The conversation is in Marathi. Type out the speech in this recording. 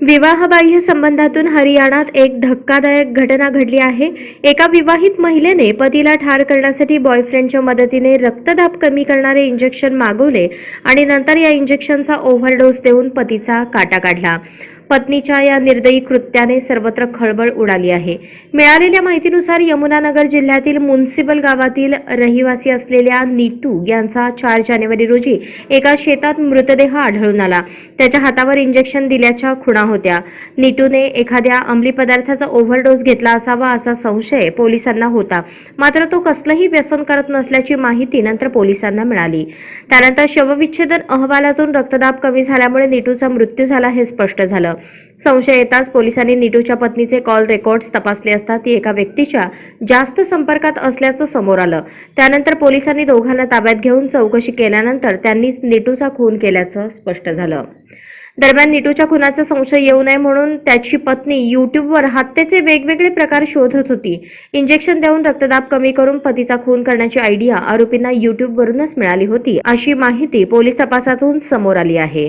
विवाहबाह्य संबंधातून हरियाणात एक धक्कादायक घटना घडली आहे. एका विवाहित महिलेने पतीला ठार करण्यासाठी बॉयफ्रेंडच्या मदतीने रक्तदाब कमी करणारे इंजेक्शन मागवले आणि नंतर या इंजेक्शनचा ओव्हरडोस देऊन पतीचा काटा काढला. पत्नीच्या या निर्दयी कृत्याने सर्वत्र खळबळ उडाली आहे. मिळालेल्या माहितीनुसार यमुनानगर जिल्ह्यातील मुन्सिपल गावातील रहिवासी असलेल्या नीटू यांचा चार जानेवारी रोजी एका शेतात मृतदेह आढळून आला. त्याच्या हातावर इंजेक्शन दिल्याच्या खुणा होत्या. नीटूने एखाद्या अंमली पदार्थाचा ओव्हरडोस घेतला असावा असा संशय पोलिसांना होता. मात्र तो कसलंही व्यसन करत नसल्याची माहिती नंतर पोलिसांना मिळाली. त्यानंतर शवविच्छेदन अहवालातून रक्तदाब कमी झाल्यामुळे नीटूचा मृत्यू झाला हे स्पष्ट झालं. संशय येताच पोलिसांनी निटूच्या पत्नीचे कॉल रेकॉर्ड्स तपासले असता ती एका व्यक्तीच्या जास्त संपर्कात असल्याचं समोर आलं. त्यानंतर पोलिसांनी दोघांना ताब्यात घेऊन चौकशी केल्यानंतर त्यांनीच निटूचा खून केल्याचं स्पष्ट झालं. दरम्यान निटूच्या खुनाचा संशय येऊ नये म्हणून त्याची पत्नी युट्यूबवर हत्येचे वेगवेगळे प्रकार शोधत होती. इंजेक्शन देऊन रक्तदाब कमी करून पतीचा खून करण्याची आयडिया आरोपींना युट्यूबवरूनच मिळाली होती अशी माहिती पोलीस तपासातून समोर आली आहे.